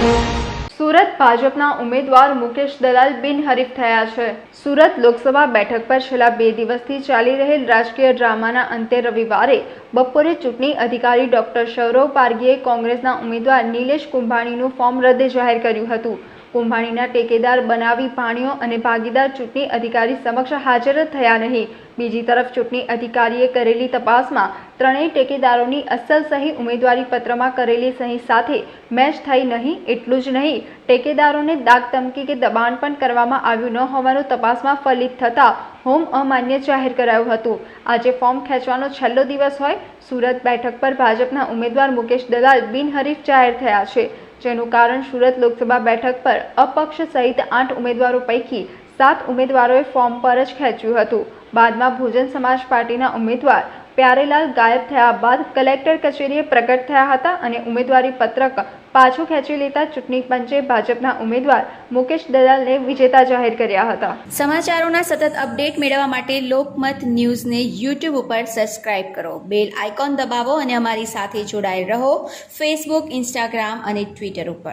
સુરત ભાજપના ઉમેદવાર મુકેશ દલાલ બિનહરીફ થયા છે. સુરત લોકસભા બેઠક પર છેલ્લા બે દિવસથી ચાલી રહેલ રાજકીય ડ્રામાના અંતે રવિવારે બપોરે ચૂંટણી અધિકારી ડોક્ટર સૌરવ પારગીએ કોંગ્રેસના ઉમેદવાર નિલેશ કુંભાણીનું ફોર્મ રદ જાહેર કર્યું હતું. કુંભાણીના ટેકેદાર બનાવી પાણીઓ અને ભાગીદાર ચૂંટણી અધિકારી સમક્ષ હાજર થયા નહીં. બીજી તરફ ચૂંટણી અધિકારીએ કરેલી તપાસમાં ત્રણેય ટેકેદારોની અસલ સહી ઉમેદવારી પત્રમાં કરેલી સહી સાથે મેચ થઈ નહીં, એટલું જ નહીં, ટેકેદારોને દાગ ધમકી કે દબાણ પણ કરવામાં આવ્યું ન હોવાનું તપાસમાં ફલિત થતાં હોમ અમાન્ય જાહેર કરાયું હતું. આજે ફોર્મ ખેંચવાનો છેલ્લો દિવસ હોય, સુરત બેઠક પર ભાજપના ઉમેદવાર મુકેશ દલાલ બિનહરીફ જાહેર થયા છે. જેનું કારણ સુરત લોકસભા બેઠક પર અપક્ષ સહિત આઠ ઉમેદવારો પૈકી સાત ઉમેદવારોએ ફોર્મ પર જ ખેંચ્યું હતું. બાદમાં ભોજન સમાજ પાર્ટીના ઉમેદવાર પ્યારેલાલ ગાયબ થયા બાદ કલેક્ટર કચેરીએ પ્રગટ થયા હતા અને ઉમેદવારી પત્રક પાછું ખેંચી લેતા ચૂંટણી પંચે ભાજપના ઉમેદવાર મુકેશ દલાલને વિજેતા જાહેર કર્યા હતા. સમાચારોના સતત અપડેટ મેળવવા માટે લોકમત ન્યૂઝને યુટ્યુબ ઉપર સબસ્ક્રાઇબ કરો. બેલ આઇકોન દબાવો અને અમારી સાથે જોડાયેલ રહો. ફેસબુક ઇન્સ્ટાગ્રામ અને ટ્વિટર ઉપર.